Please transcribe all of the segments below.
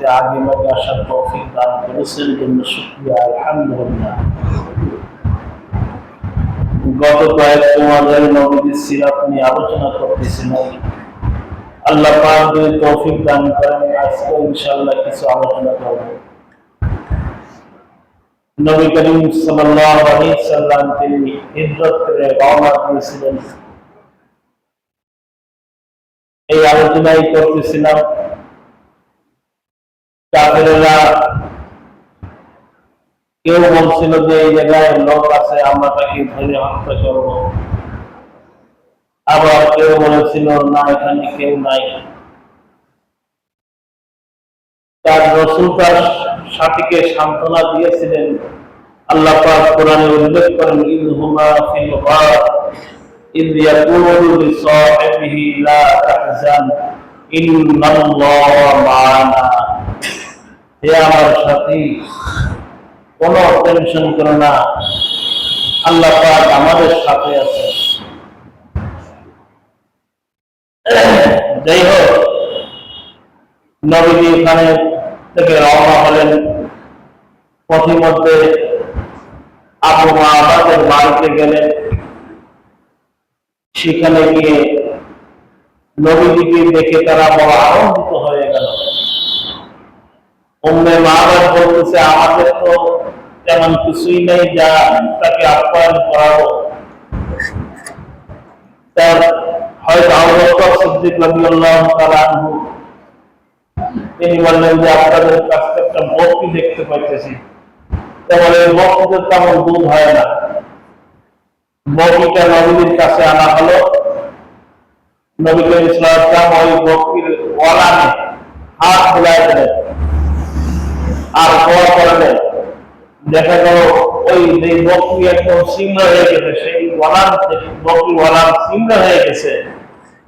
মসজিদে আগে ভাগে আসার তৌফিক দান করেছেন, জন্য শুক্রিয়া, আলহামদুলিল্লাহ। গত কয়েক তোমাদের নবীদের সিরাত নিয়ে আলোচনা করতেছিলাম আল্লাহ পাক যদি তৌফিক দান করেন আজকে ইনশাআল্লাহ কিছু আলোচনা করব। নবী করিম সাল্লাল্লাহু আলাইহি সাল্লাম তিনি হিজরত করে রওনা দিয়েছিলেন। এই আলোচনাই করতেছিলাম। কাফেরেরা কেউ বলছিল যে এই জায়গায় লোক আছে, আমরা তাকে ধরে হত্যা করব। আবার কেউ বলেছিল, না, এখানে কেউ নাই। তার রসুল তার সাথীকে সান্ত্বনা দিয়েছিলেন। আল্লাহ পাক কোরআনে উল্লেখ করেন ইদ হুমা ফিল গার, ইদ ইয়াকুলু লিসাহিবিহি লা তাহজান, ইন্নাল্লাহা মা'ানা। হে আমার সাথী, কোনো টেনশন করো না। আল্লাহ আমাদের সাথে আছে। যাই হোক, নবীজি এখানে থেকে রওনা হলেন। আবু বাড়িতে গেলেন। সেখানে গিয়ে নবীজিকে দেখে তারা বড় আনন্দিত হয়ে। উম্মে মাহাবাদ বলতেছে আমাদের তো তেমন কিছুই নেই যা তাকে আপ্যায়ন করাবো তার হয়তো আবু বকর সিদ্দিক রাদিয়াল্লাহু তাআলা আনহু তিনি বললেন যে আপনাদের কাছে একটা বকরি দেখতে পাইতেছি তেমন এই বকরিদের তেমন দুধ হয় না বকরিটা নবীর কাছে আনা হলো নবী করিম সাল্লাল্লাহু আলাইহি ওই বকরির ওয়ালানে হাত বুলাই দিলেন আর দোয়া করলেন দেখা গেল ওই যে বকরি একদম হয়ে গেছে, সেই থেকে বকরি হয়ে গেছে।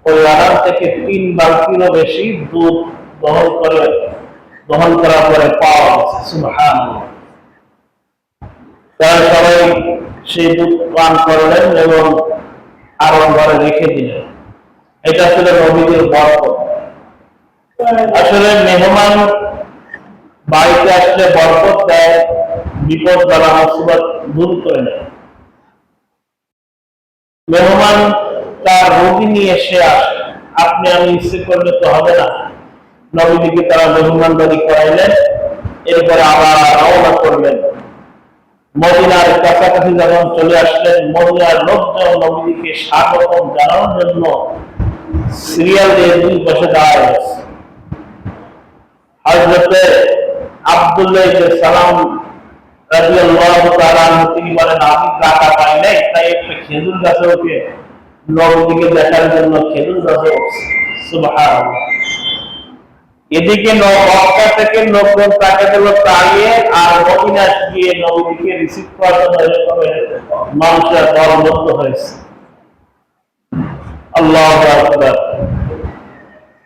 ওই থেকে তিন বালতিরও বেশি দুধ দহন করে, দহন করার পরে পাওয়া গেছে তারা সবাই সেই দুধ পান করলেন এবং আরও ঘরে রেখে দিলেন। এটা ছিল নবীদের বরকত। আসলে মেহমান বাড়িতে আসলে বরকত দেয়, বিপদ দ্বারা মুসিবত দূর করে মেহমান তার রোগী নিয়ে এসে আসে, আপনি আমি ইচ্ছে করলে তো হবে না। নবীজিকে তারা মেহমানদারি করাইলেন, এরপরে আবার রওনা করলেন। মদিনার কাছাকাছি যখন চলে আসলেন, মদিনার লোকজন নবীজিকে স্বাগতম জানানোর জন্য সিরিয়াল দিয়ে দুই পাশে দাঁড়ায় গেছে হজরতে এদিকে থেকে লোকজন তাকে দিল তাড়িয়ে, আর মদিনা গিয়ে নবীকে রিসিভ করার জন্য মানুষের দলবদ্ধ হয়েছে। আল্লাহ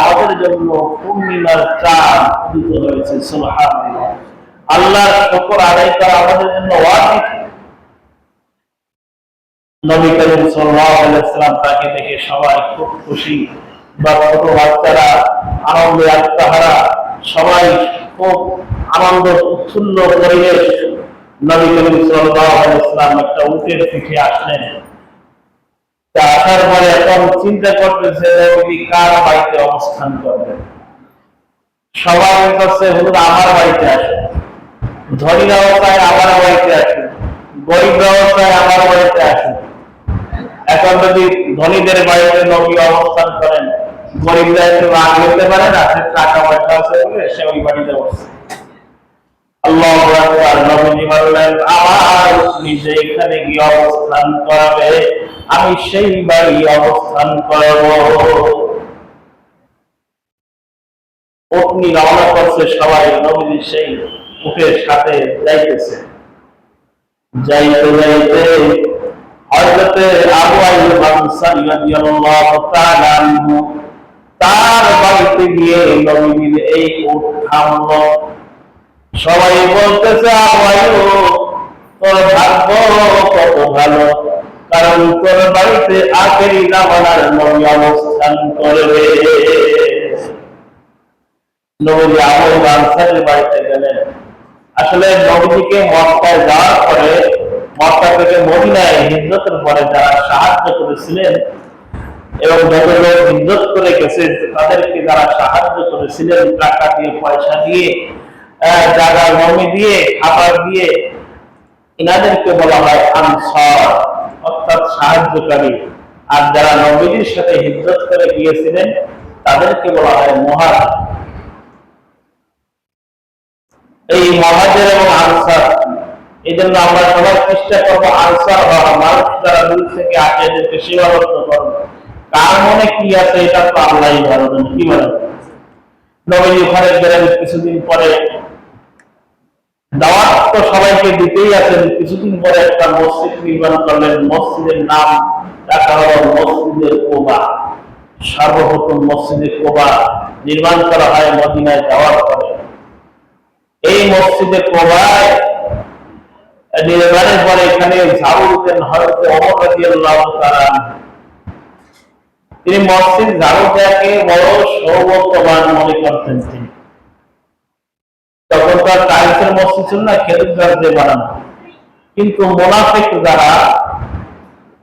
আমাদের জন্য পূর্ণিমার চাঁদ হয়েছে আল্লাহর শুকর আমাদের জন্য নবী করিম সাল্লাম তাকে দেখে সবাই খুব খুশি। বা ছোট বাচ্চারা, আনন্দে সবাই খুব আনন্দ উৎফুল্ল পরিবেশ। নবী করিম সাল্লাল্লাহু আলাইহি একটা উটের পিঠে আসলেন। আসার পরে এখন চিন্তা করতেছে উনি কার বাড়িতে অবস্থান করবেন? আমার বাড়িতে আসে ধনী অবস্থায় আমার বাড়িতে আসে আমার বাড়িতে এখন যদি ধনীদের বাড়িতে নবী অবস্থান করেন, গরিবরা একটু রাগ হতে পারে না টাকা পয়সা আছে সে ওই বাড়িতে বসে। নবীজি আমি সেই বাড়ি অবস্থান করব। আপনি রওনা করছে, সবাই নবীর সেই উটের সাথে যাইতেছে। যাইতে যাইতে তার বাড়িতে গিয়ে নবীর এই উট থামলো। সবাই বলতেছে তোর ভাগ্য কত ভালো। কারণ তোর বাড়িতে আখেরি জামানার নবী অবস্থান করবে। নবী বাড়িতে গেলেন। আসলে নবীজিকে মক্কায় যাওয়ার পরে, মক্কা থেকে মদিনায় হিজরতের পরে যারা সাহায্য করেছিলেন এবং যত লোক হিজরত করে গেছে, তাদেরকে যারা সাহায্য করেছিলেন, টাকা দিয়ে, পয়সা দিয়ে দিয়ে, খাবার দিয়ে এনাদেরকে বলা হয় আনসার, অর্থাৎ সাহায্যকারী। আর যারা নবীজির সাথে হিজরত করে গিয়েছিলেন, তাদেরকে বলা হয় এই মহাজের এবং আনসার এই জন্য আমরা সবাই চেষ্টা করব আনসার মানুষ যারা দূর থেকে আসে এদেরকে করব। কার মনে কি আছে, এটা তো আল্লাহ ভালো কি বলে? নবীজি ওখানে গেলেন কিছুদিন পরে। দাওয়াত তো সবাইকে দিতেই আছেন কিছুদিন পরে একটা মসজিদ নির্মাণ করলেন। মসজিদের নাম রাখা হলো মসজিদের কোবা। সর্বপ্রথম কোবা নির্মাণ করা হয় মদিনায় এই মসজিদে কোবায় নির্মাণের পরে এখানে ঝাড়ু দিতেন হয়তো তাআলা তিনি মসজিদ ঝাড়ু দেয়াকে বড় সৌভাগ্যবান মনে করতেন তিনি। তখন তার ছিল না, খেজুর গাছ দিয়ে বানানো। কিন্তু মোনাফিক যারা,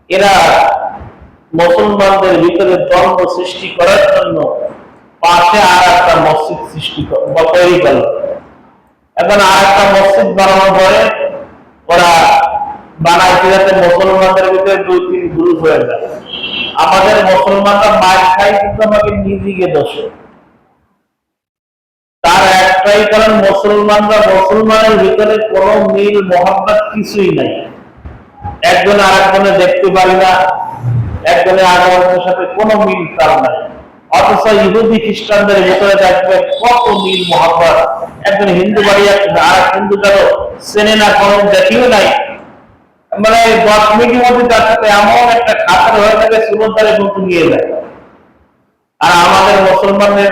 এরা মুসলমানদের ভিতরে দ্বন্দ্ব সৃষ্টি করার জন্য পাশে আর একটা মসজিদ সৃষ্টি বা তৈরি এখন আর একটা মসজিদ বানানোর পরে ওরা বানাইতে যাতে মুসলমানদের ভিতরে দুই তিন গ্রুপ হয়ে যায়। আমাদের মুসলমানরা মাছ খাই কিন্তু আমাকে নিজেকে দোষ। তার একটাই কারণ মুসলমানরা, মুসলমানের ভিতরে কোনো মিল মোহাম্মত কিছুই নাই। একজনে আরেকজনে দেখতে পারি না, একজনে আরেকজনের সাথে কোনো মিল তার নাই। অথচ ইহুদি খ্রিস্টানদের ভিতরে দেখবে কত মিল মোহাম্মত একজন হিন্দু বাড়ি আর হিন্দু কারও চেনে না, কোনো দেখিও নাই। মানে দশ মিনিটের মধ্যে তার সাথে এমন একটা খাতার হয়ে থাকে সুমন্তারে কিন্তু নিয়ে যায়। আর আমাদের মুসলমানের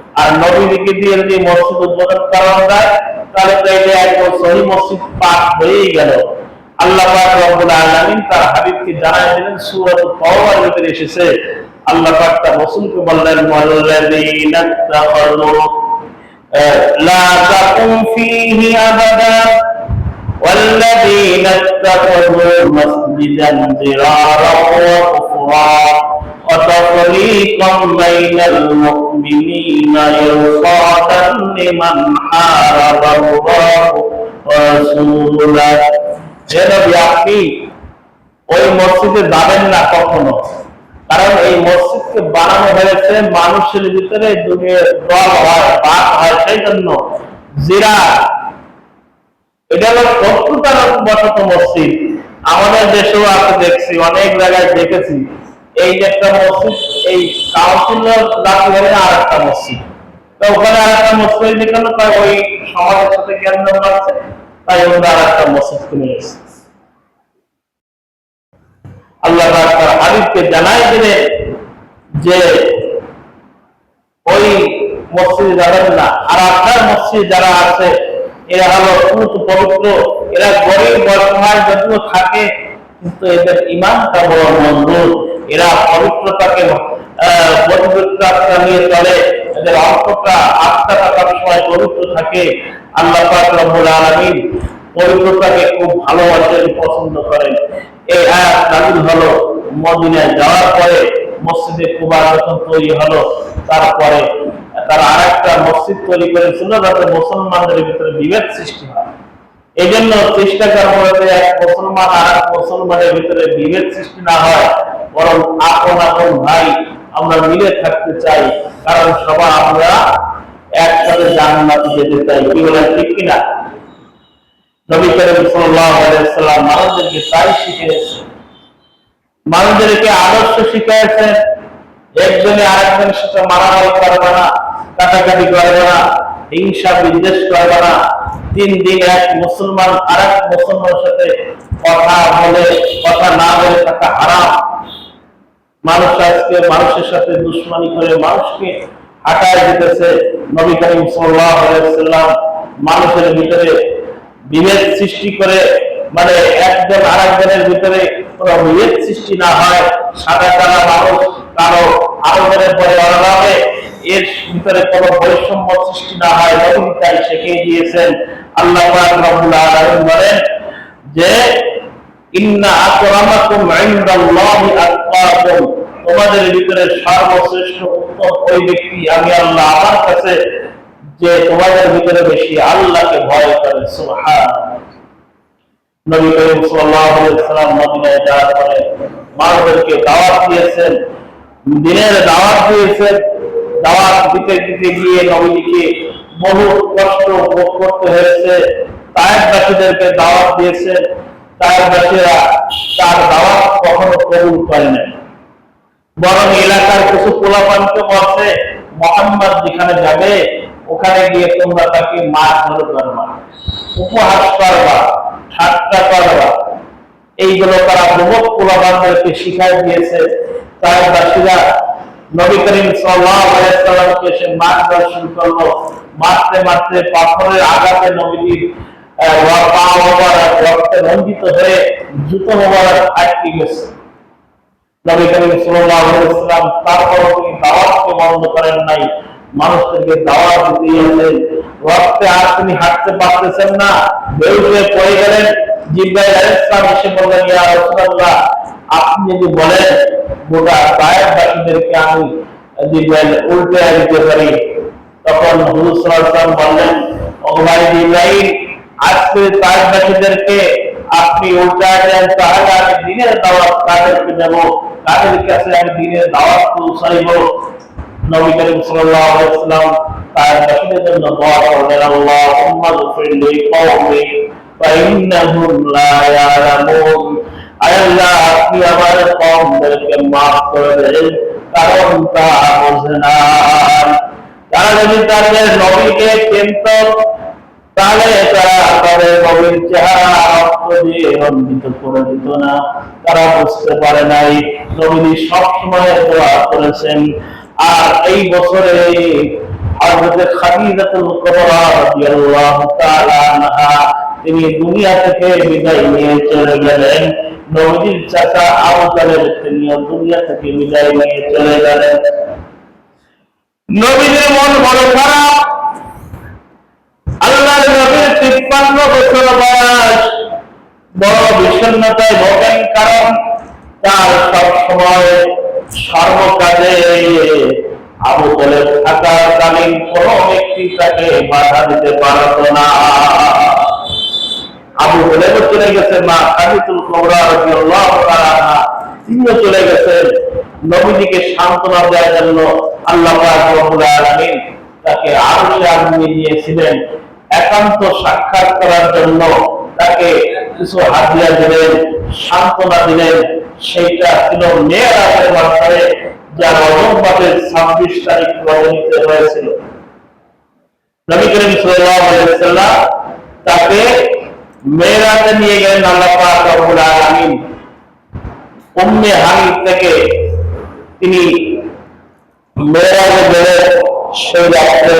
আর নবীজিকে দিয়ে যদি মসজিদ উদ্বোধন করানো যায় তাহলে তো এটা একদম সহি মসজিদ পাক হয়েই গেল আল্লাহ পাক রব্বুল আলামিন তার হাবিবকে জানাই দিলেন সূরা তাওবার ভিতরে এসেছে আল্লাহ পাক তার রাসূলকে বললেন ওয়াল্লাযীনা তাখাযু لا تقم فيه أبدا والذين اتخذوا مسجدا ضرارا وكفرا وتفريقا بين المؤمنين إرصادا لمن حارب الله ورسوله যেন আপনি ওই মসজিদে যাবেন না কখনো কারণ এই মসজিদকে বানানো হয়েছে মানুষের ভিতরে দুনিয়া দল হয় বাদ হয় সেই জন্য জিরা এটা হলো শত্রুতার বশত মসজিদ আমাদের দেশেও আছে দেখছি অনেক জায়গায় দেখেছি এই একটা মসজিদ, এই কাউন্সিলর হলে আর একটা মসজিদ। তো ওখানে আর একটা মসজিদ তাই ওই সমাজের সাথে কেন্দ্র তাই ওরা আর একটা মসজিদ কিনে এসেছে আল্লাহ তার হাবিবকে জানাই দিলেন যে ওই মসজিদে যাবেন না। আর আপনার মসজিদ যারা আছে, এরা হলো অত্যন্ত পবিত্র, এরা গরিব বর্তমায় যদিও থাকে, কিন্তু এদের ইমানটা বড় মন্দুর এরা পবিত্রতাকে পবিত্রতা নিয়ে চলে। এদের অন্তটা আত্মাটা সবসময় পবিত্র থাকে। আল্লাহ রব্বুল আলামিন পবিত্রতাকে খুব ভালোবাসেন পছন্দ করেন। এই আয়াত নাজিল হলো মদিনায় যাওয়ার পরে মসজিদে কুবা যখন তৈরি হলো, তারপরে তারা আর একটা মসজিদ তৈরি করেছিল যাতে মুসলমানদের ভিতরে বিভেদ সৃষ্টি হয়। এই জন্য চেষ্টা করব যে এক মুসলমান আর এক মুসলমানের ভিতরে বিভেদ সৃষ্টি না হয়। বরং আপন আপন ভাই আমরা মিলে থাকতে চাই, কারণ সবাই আমরা একসাথে জান্নাতে যেতে চাই। কি বলেন, ঠিক কিনা? নবী করিম সাল্লাল্লাহু আলাইহি সাল্লাম মানুষদেরকে তাই শিখিয়েছেন। মানুষদেরকে আদর্শ শিখিয়েছেন, একজনে আরেকজনের সাথে মারামারি করবে না, কাটাকাটি করবে না, হিংসা বিদ্বেষ করবে না। তিন দিন এক মুসলমান আর এক মুসলমানের সাথে কথা বলে, কথা না বলে থাকা হারাম। মানুষ আজকে মানুষের সাথে দুশ্মনী করে মানুষকে হাঁটায় দিতেছে নবী করিম সাল্লাম মানুষের ভিতরে বিভেদ সৃষ্টি করে মানে একজন আর একজনের ভিতরে কোনো বিভেদ সৃষ্টি না হয়। সাদা কালা মানুষ কারও আরবের পরে অভাবে এর ভিতরে কোনো বৈষম্য সৃষ্টি না হয়। নবী তাই শিখিয়ে দিয়েছেন। আল্লাহ পাক রব্বুল বলেন যে ইন্না আকরামাকুম ইনদাল্লাহি তোমাদের ভিতরে সর্বশ্রেষ্ঠ উত্তম ওই ব্যক্তি আমি আল্লাহ আমার কাছে যে তোমাদের ভিতরে বেশি আল্লাহকে ভয় করে সুবহান দাওয়াত দিয়েছেন। তায়েববাসীরা তার দাওয়াত কখনো কবুল করে নাই। বরং এলাকার কিছু মোহাম্মদ যেখানে যাবে, ওখানে গিয়ে তোমরা তাকে মাছ ধরে করবা উপহাস করবা, ঠাট্টা করবা। এইগুলো তারা বহুত শিখাই দিয়েছে। তায়েববাসীরা নবী করিম সে মার্গদর্শন করল মারতে মারতে পাথরের আঘাতে পা মোবারক রক্তে রঞ্জিত হয়ে জুতো মোবারক আটকে গেছে। নবী করিম সাল্লাল্লাহু আলাইহি ওয়াসাল্লাম তারপর তিনি আপনি যদি বলেন, গোটা কায়েববাসীদেরকে আমি উল্টে দিতে পারি। তখন বললেন আজকে কায়েববাসীদেরকে আপনি উল্টা দেন তাহলে আমি দিনের দাওয়াত কাদেরকে দেব কাদের কাছে আমি দিনের দাওয়াত পৌঁছাইব নবী করিম সাল্লাল্লাহু আলাইহি ওয়াসাল্লাম তার বাসীদের জন্য দোয়া করলেন আল্লাহুম্মা গফির লি কওমি ফাইন্নাহুম লা ইয়ালামুন আয় আল্লাহ আপনি আমার কওমদেরকে maaf করে দেন কারণ তারা বোঝে না তারা যদি তাদের নবীকে চিনত তারা নবীর বুঝতে পারে নাই দোয়া করেছেন। আর এই বছরে তিনি দুনিয়া থেকে বিদায় নিয়ে চলে গেলেন। নবীজির চাচা আবু তিনিও দুনিয়া থেকে বিদায় নিয়ে চলে গেলেন। নবীজির মন বড় খারাপ আল্লাহর নবীর তিপ্পান্ন বছর বয়স। বড় বিষণ্ণতায় ভোগেন কারণ তার সব সময় সর্বকাজে আবু বলে থাকার কালীন কোন ব্যক্তি তাকে বাধা দিতে পারত না। আবু বলে চলে গেছে মা খাদিতুল কোবরা রাদিয়াল্লাহু তিনিও চলে গেছেন। নবীজিকে সান্ত্বনা দেওয়ার জন্য আল্লাহ পাক রব্বুল তাকে আরশে আজমি নিয়েছিলেন একান্ত সাক্ষাৎ করার জন্য তাকে কিছু হাদিয়া দিলেন, সান্ত্বনা দিলেন। সেইটা ছিল মেয়েরাজের মাধ্যমে যা রজব ছাব্বিশ তারিখ রজনীতে হয়েছিল। তাকে নিয়ে গেলেন আল্লাহ থেকে তিনি মেয়েরাজে সেই রাত্রে।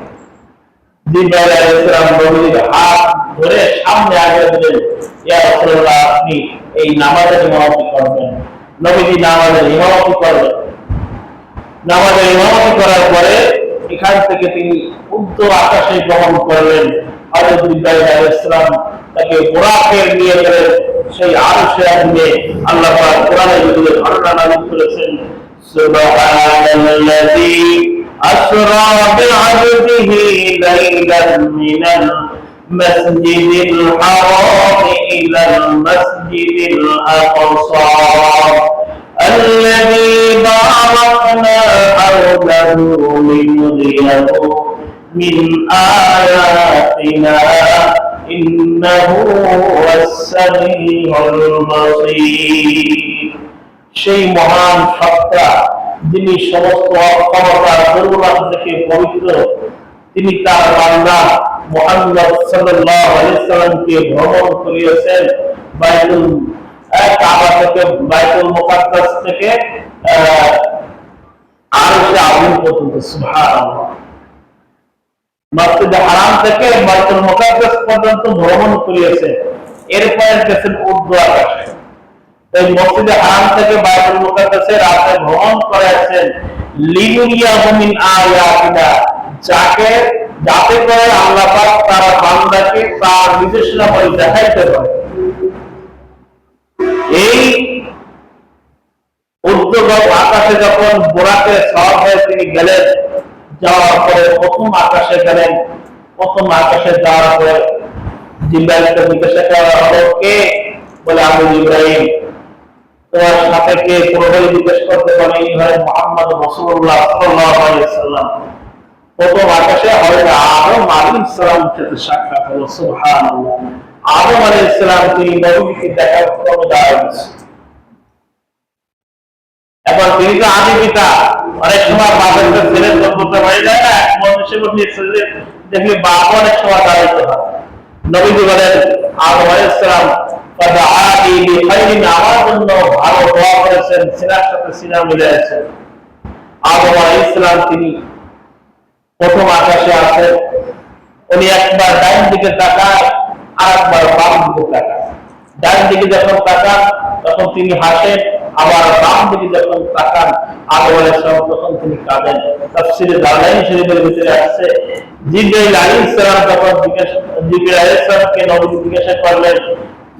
এখান থেকে তিনি উত্তর আকাশে করলেন। তাকে নিয়ে গেলেন। সেই আল্লাহ ঘটনা করেছেন সুবহানাল্লাযী আসরা বি'আবদিহি লাইলান মিনাল المسجد الحرام إلى المسجد الأقصى الذي باركنا حوله لنريه من آياتنا إنه هو السميع البصير সেই মহান সত্তা যিনি সমস্ত অক্ষমতা দুর্বল থেকে পবিত্র, তিনি তার বান্দা মোহাম্মদ সাল্লাল্লাহু আলাইহি সাল্লামকে ভ্রমণ করিয়েছেন বাইতুল কাবা থেকে, বাইতুল মুকাদ্দাস থেকে আরশে পর্যন্ত, সুবহানাল্লাহ। হারাম থেকে বাইতুল মুকাদ্দাস পর্যন্ত ভ্রমণ করিয়েছেন। এরপরে গেছেন উর্দু আকাশে। এই মসজিদে হারাম থেকে বাইতুল মুকাদ্দাসে রাতে ভ্রমণ করেছেন মিন আয়াতিনা, যাকে যাতে করে আল্লাহ পাক তার বান্দাকে তার বিবেচনা করে দেখাইতে পারে। এই আকাশে যখন বোরাকে সওয়ার হয়ে তিনি গেলেন, যাওয়ার পরে প্রথম আকাশে গেলেন, প্রথম আকাশে যাওয়ার পরে জিব্রাইলকে জিজ্ঞাসা করা হলো, কে? বলে ইব্রাহিম তোমার সাথে কে জিজ্ঞেস করতে পারে মোহাম্মদ রসুল্লাহ প্রথম আকাশে হযরত আদম আলাইহিস সালাম সাথে সাক্ষাৎ হলো, সুবহানাল্লাহ। আদম আলাইহিস সালাম তিনি নবীকে দেখার এখন তিনি তো আদি পিতা, অনেক সময় বাপের ছেলে করতে পারে না মানুষের মধ্যে দেখলে বাপ অনেক সময় দাঁড়াইতে হয়। নবীজি বলেন আলাইহিস সালাম ফাদাআনি বিখাইরিন দিকে তখন তিনি হাসেন, আবার বাম দিকে যখন তাকান তখন তিনি কাঁদেন। শরীফের ভিতরে আছে, জিবরাইল সালাম যখন জিজ্ঞাসা জিবরাইল জিজ্ঞাসা করলেন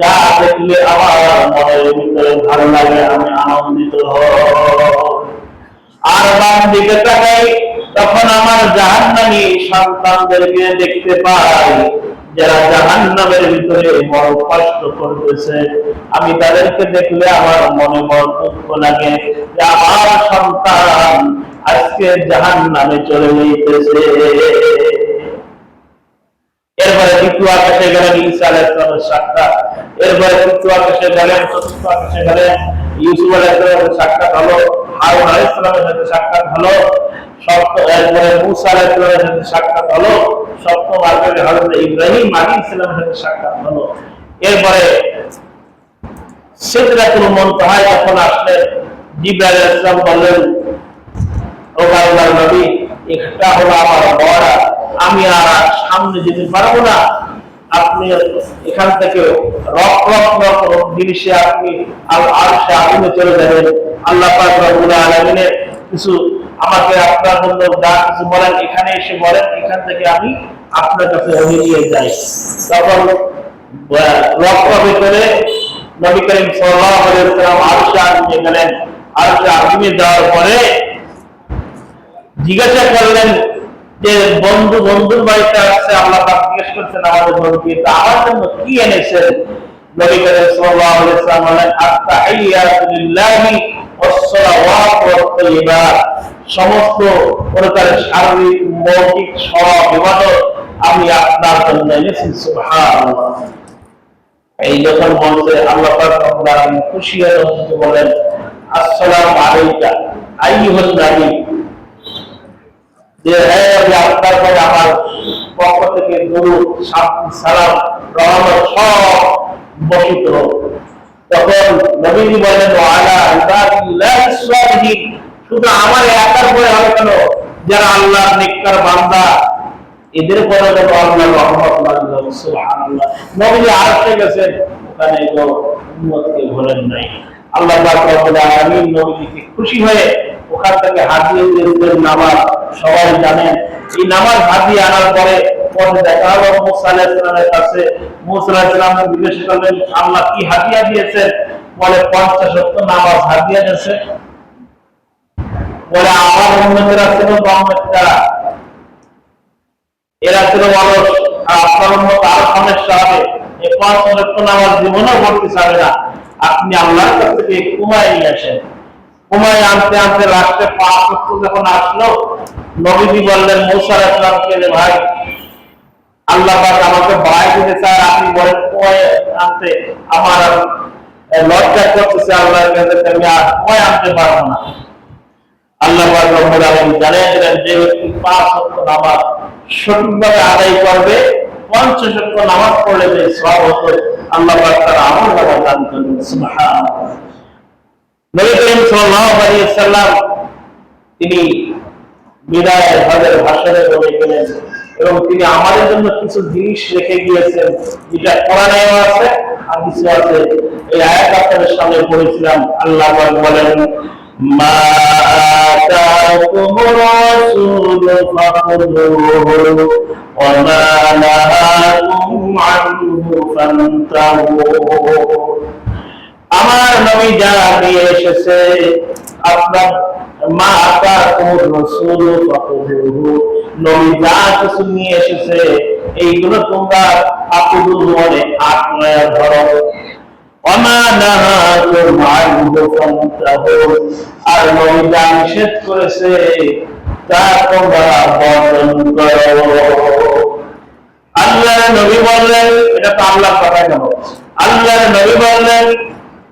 যা দেখলে আমার মনের ভিতরে ভালো লাগে, আমি আনন্দিত আর বাম দিকে তাকাই, তখন আমার জাহান্নামী সন্তানদেরকে দেখতে পাই, যারা জাহান্নামের ভিতরে বড় কষ্ট করতেছে। আমি তাদেরকে দেখলে আমার মনে বড় দুঃখ লাগে যে আমার সন্তান আজকে জাহান্নামে চলে যেতেছে এরপরে দ্বিতীয় আকাশে গেলেন ঈসা আলাইহিসসালামের সাক্ষাৎ। এরপরে তৃতীয় আকাশে গেলেন, চতুর্থ আকাশে গেলেন, ইউসুফ আলাইহিসসালামের সাক্ষাৎ হলো, হারুন আলাইহিসসালামের সাথে সাক্ষাৎ হলো সপ্তম এরপরে মুসা আলাইহিসসালামের সাথে সাক্ষাৎ হলো, সপ্তম আকাশে হযরত ইব্রাহিম আলাইহিসসালামের সাথে সাক্ষাৎ হলো। এরপরে সিদরাতুল মুনতাহায় যখন আসলেন, জিবরাইল আলাইহিস সালাম বললেন, ও আল্লাহর নবী, এটা হলো আমার বড়া আমি আর সামনে যেতে পারব না। আপনি এখান থেকে রক রক রক জিনিসে আপনি আর সে আগুনে চলে যাবেন। আল্লাহ কিছু আমাকে আপনার জন্য যা কিছু বলেন, এখানে এসে বলেন, এখান থেকে আমি আপনার কাছে নিয়ে যাই। তখন রক, রকে করে নবী করিম আগুনে গেলেন। আরশে আগুনে যাওয়ার পরে জিজ্ঞাসা করলেন যে বন্ধু বন্ধুর বাড়িতে আসছে আল্লাহ জিজ্ঞেস করছেন, আমাদের তা আমার জন্য কি নবী ওয়াত-তাইয়্যিবাত সমস্ত শারীরিক, মৌখিক সব আমি আপনার জন্য এনেছি এই যখন বলছে, আল্লাহ খুশি হয়ে বলেন, আসসালামু আলাইকা, আইয়ুহান নবী। যে আপনার পরে আমার পক্ষ থেকে শান্তি, সালাম, রহমত সব হোক। তখন নবীজি বলেন শুধু আমার একার পরে হবে কেন? যারা নেককার বান্দা, এদের পরে যেন আল্লাহর রহমত নবীজি আরশে গেছেন, ওখানে তো নাই। আল্লাহ আলামিন নবীজিকে খুশি হয়ে ওখান থেকে হাতিয়ে দিয়েছিলেন নামাজ। সবাই জানেন এই নামাজ হাতিয়ে আনার পরে পরে দেখা হলো মুসা কাছে মুসা জিজ্ঞেস করলেন, আল্লাহ কি হাতিয়া বলে নামাজ হাতিয়া দিয়েছে। বলে, আমার উন্নতেরা ছিল এরা ছিল আর আপনার উন্নত আরও এই নামাজ জীবনেও আপনি আল্লাহর কাছ থেকে কুমায় নিয়ে আসেন। কুমায় আনতে আনতে লাস্টে লক্ষ যখন আসলো, নবীজি বললেন মৌসার ইসলামকে যে ভাই? আল্লাহ আমাকে বাড়াই দিতে চায়, আপনি বলেন কুমায় আনতে? আমার লজ্জা করতেছে আমি আর কুমায় আনতে পারব না। আল্লাহ জানিয়ে দিলেন, যে ব্যক্তি পাঁচ ওয়াক্ত নামাজ সঠিকভাবে আদায় করবে, পঞ্চাশ নামাজ পড়লে যে সওয়াব হতো আল্লাহ তার তিনি এবং তিনি আমাদের জন্য কিছু জিনিস রেখে গিয়েছেন, যেটা কোরআনেও আছে হাদিসে আছে। এই আয়াত আপনাদের সামনে পড়েছিলাম, আল্লাহ বলেন, মা আমার নবী যা নিয়ে এসেছে, আপনার মা আকা কোন রসুল নবী যা কিছু নিয়ে এসেছে, এইগুলো তোমরা মনে আত্মায় ধরো। আর নবী যা নিষেধ করেছে, তা তোমরা বর্জন করো। আল্লাহর নবী বললেন, এটা তো আল্লাহর কথা কেন? আল্লাহর নবী বললেন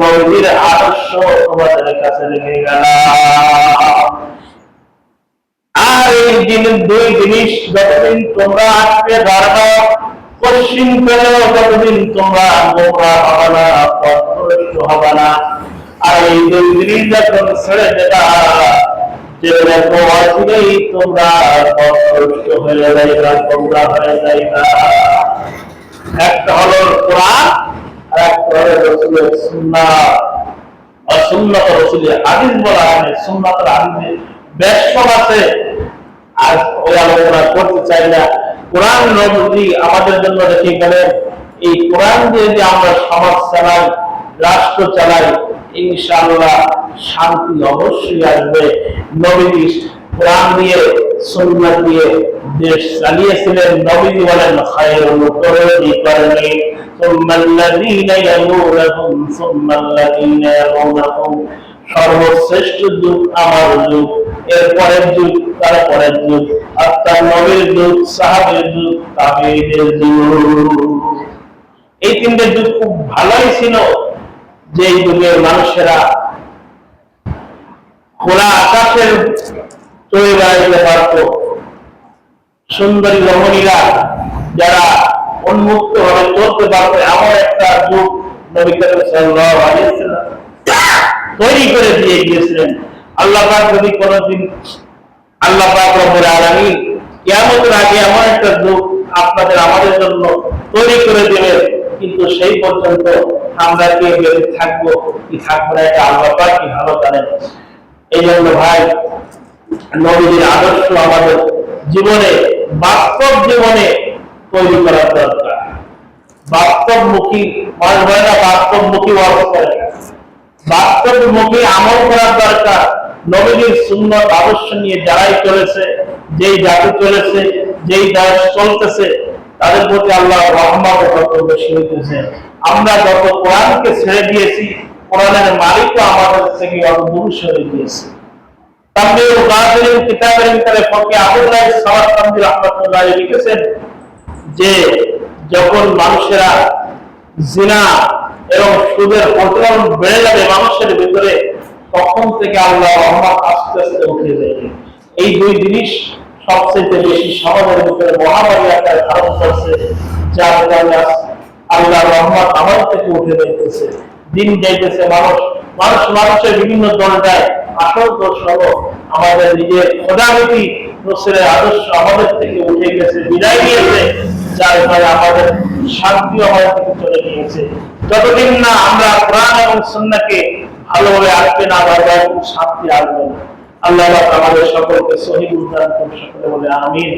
নবীর আদর্শ তোমাদের কাছে রেখে গেলাম। আর এই জিনিস দুই জিনিস যতদিন তোমরা আজকে ধরবা পশ্চিম পেলেও ততদিন তোমরা গোমরা হবে না পথভ্রষ্ট হবে না। আর এই দুই জিনিস যখন ছেড়ে দেবা, যে দেখো আসলেই তোমরা পথভ্রষ্ট হয়ে যাইবা তোমরা হয়ে যাইবা। একটা হলো কোরআন আমাদের জন্য রেখে গেলেন, এই কোরআন দিয়ে যে আমরা সমাজ চালাই, রাষ্ট্র চালাই, ইনশাআল্লাহ শান্তি অবশ্যই আসবে। নবী কোরআন দিয়ে, সুন্নাত দিয়ে দেশ চালিয়েছিলেন। নবীজি বলেন, খায়রুল করনি। ثم الذين يلونهم ثم الذين يلونهم সর্বশ্রেষ্ঠ যুগ আমার যুগ এর পরের যুগ তার পরের যুগ অর্থাৎ নবীর যুগ সাহাবের যুগ তাবেঈদের যুগ এই তিনটে যুগ খুব ভালোই ছিল যে এই যুগের মানুষেরা খোলা আকাশের চলে বেড়াইতে পারত সুন্দরী রমণীরা যারা উন্মুক্ত ভাবে চলতে পারত এমন একটা যুগ নবী করিম সাল্লাল্লাহু আলাইহি তৈরি করে দিয়ে গিয়েছিলেন। আল্লাহ পাক যদি আল্লাহ পাক রব্বুল আলামিন কিয়ামতের আগে একটা যুগ আপনাদের আমাদের জন্য তৈরি করে কিন্তু সেই পর্যন্ত আমরা কি বেঁচে থাকব, কি থাকব না, এটা আল্লাহ পাক কি ভালো জানেন। এই জন্য ভাই, নবীদের আদর্শ আমাদের জীবনে, বাস্তব জীবনে তৈরি করার দরকার। বাস্তবমুখী মানুষ বলে না বাস্তবমুখী বাস্তবমুখী আমল করার দরকার। নবীর সুন্নত আদর্শ নিয়ে যারাই চলেছে, যেই জাতি চলেছে, যেই দেশ চলতেছে, তাদের প্রতি আল্লাহ রহমত যত বেশি হইতেছে। আমরা যত কোরআনকে ছেড়ে দিয়েছি, কোরআনের মালিকও আমাদের থেকে অত দূর সরে দিয়েছে গাজির কিতাবের ভিতরে ফকি আবুল্লাহ সাওয়ারকান্দি রাহমাতুল্লাহ লিখেছেন যে যখন মানুষেরা জিনা এবং সুদের প্রচলন বেড়ে যাবে, মানুষের ভিতরে তখন থেকে আল্লাহ রহমত আস্তে আস্তে উঠে যাবে। এই দুই জিনিস সবচেয়ে বেশি সমাজের ভিতরে মহামারী আকার ধারণ করছে যার কারণে আল্লাহ রহমত আমাদের থেকে উঠে যাইতেছে। দিন যাইতেছে, মানুষ মানুষ মানুষের বিভিন্ন দল যায় আসল দোষ হলো আমাদের নিজের খোদামুখী নসরের আদর্শ আমাদের থেকে উঠে গেছে, বিদায় নিয়েছে। আমাদের শান্তি যতদিন না আমরা ভালোভাবে না শান্তি আসবে আল্লাহ আমাদের সকলকে সহি উদ্ধার করে সকলে বলে, আমিন।